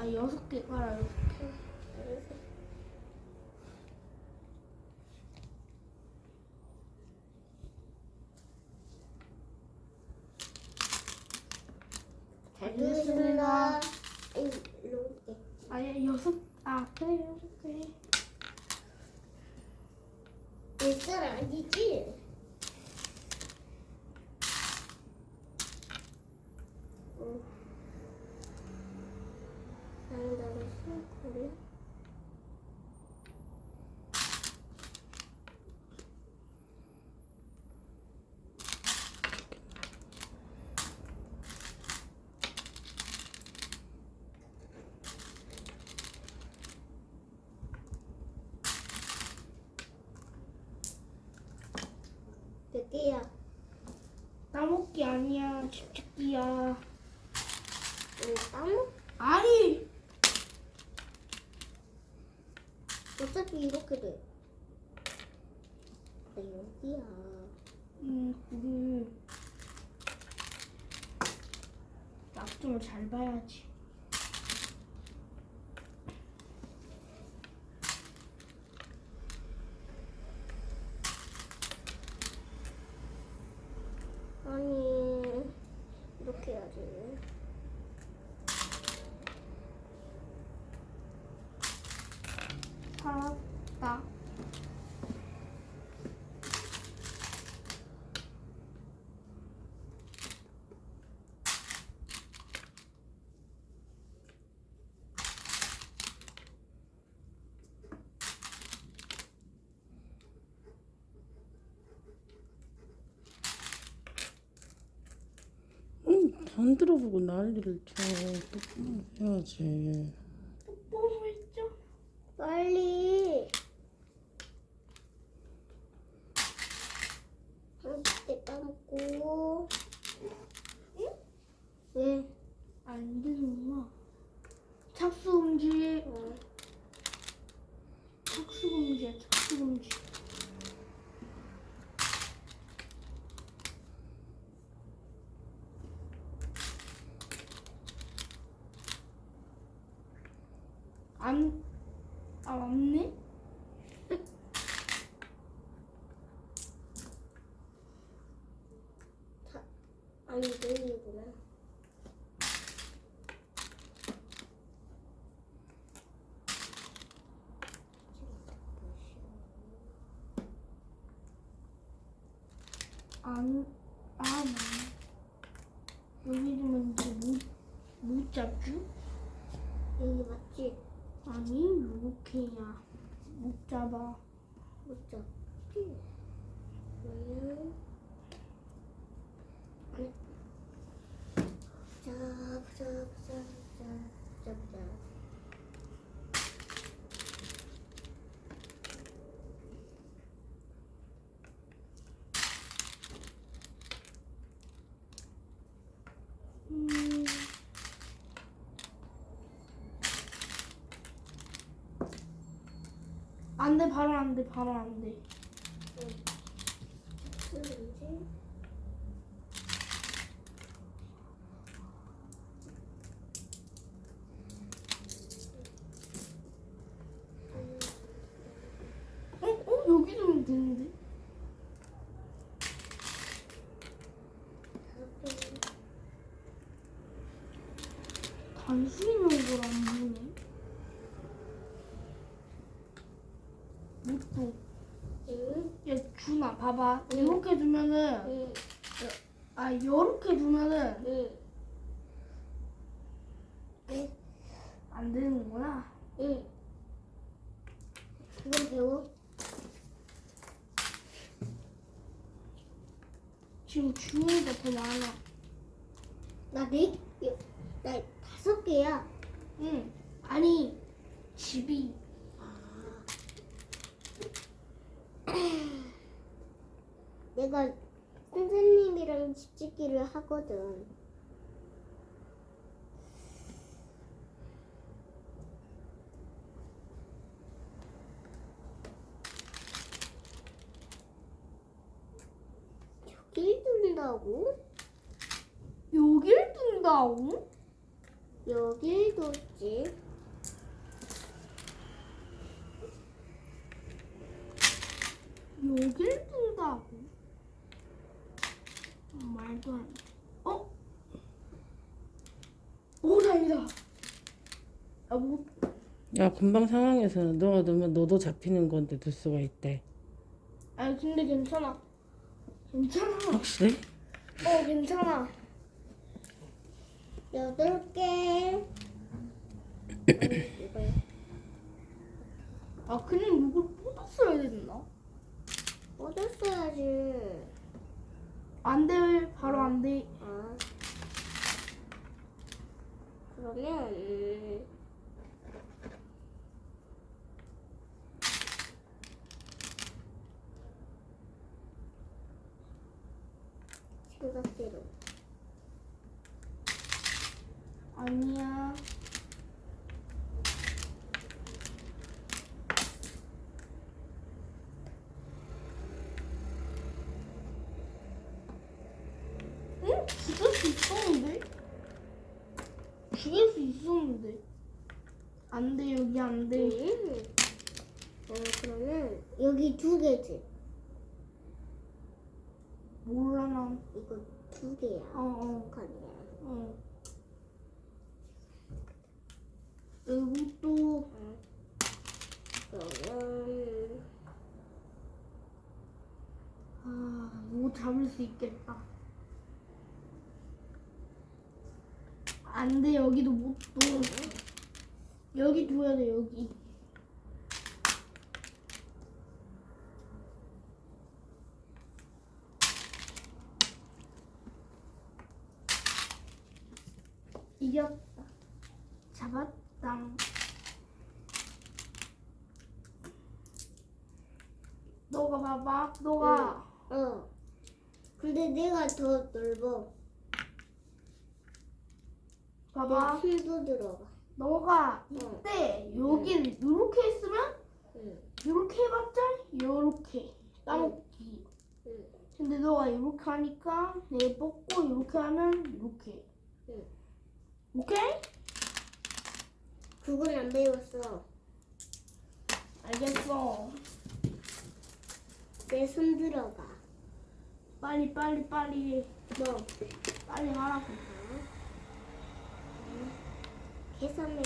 아 여섯 개 깔아 여섯 개. 잘. 들었습니다. 아예 여섯 아 그래 여섯 개. 일살 아니지? 응. 나는 나갔어? 그래? 몇 개야? 따먹기 아니야 집짓기야. 응, 따먹? 아니 어차피 이렇게 돼. 나 여기야. 음 그. 약점을 잘 봐야지. 아니, 이렇게 해야지. 살았다. 응, 안 들어보고 난리를 쳐. 똑바로 해야지. 똑바로 했죠? 빨리. 한개 따먹고. 응? 왜? 안 되는구나. 착수 금지. 어. 착수 금지야 착수 금지. 안, 아, 맞네? 다, 아니, 내일이구나. 안, 아, 맞네. 여기 두면 이제 못, 못 잡지? 여기 맞지? 아니, 요렇게야. 못 잡아. 못 잡지? 그러면 아니. 잡, 잡, 잡, 잡, 잡, 잡. 음. 안 돼, 바로 안 돼, 바로 안 돼. 그런지 어, 어? 단순히. 못도. 응? 야, 봐봐. 이렇게 두면은, 응, 아, 이렇게 두면은 응, 응, 안 되는구나. 응. 그건 배워? 지금 준이가 더 많아. 나 네, 나 다섯 개야. 응. 아니, 집이. 내가 선생님이랑 집짓기를 하거든. 여길 둔다고? 여길 둔다고? 여길 뒀지. 여길 둔 말도 안 돼. 어? 오 다행이다. 아 뭐? 야 금방 상황에서는 너가 넣으면 너도 잡히는 건데 넣을 수가 있대. 아 근데 괜찮아. 괜찮아. 확실해? 어 괜찮아. 여덟 개. 이거 아 그냥 이걸 뽑았어야 됐나? 뻗었어야지. 안 돼. 바로 안 돼. 아. 그러면 음, 생각대로 아니야. 응? 죽일 수 있었는데? 죽일 수 있었는데. 안 돼, 여기 안 돼. 음. 어 그러면 여기 두 개지. 몰라, 난. 이거 두 개야. 어, 어, 아니야. 어. 여기 또, 그러면 아, 뭐 잡을 수 있겠다. 안 돼, 여기도 못 둬. 여기 둬야 돼, 여기. 이겼다. 잡았당. 너가 봐봐. 너가 어. 근데 내가 더 넓어. 봐봐. 내 힘도 들어가. 너가 이때 여기를 이렇게 했으면 응. 이렇게 해봤자 이렇게 따먹기. 응. 근데 너가 이렇게 하니까 내 뽑고 이렇게 하면 이렇게. 응. 오케이? 그건 안 배웠어. 알겠어. 내 손 들어가. 빨리 빨리 빨리 뭐? 빨리 하라고. 계산을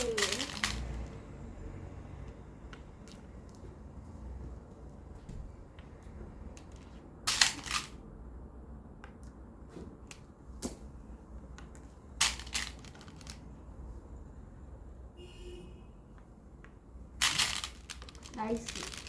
나이스. 갉아먹기.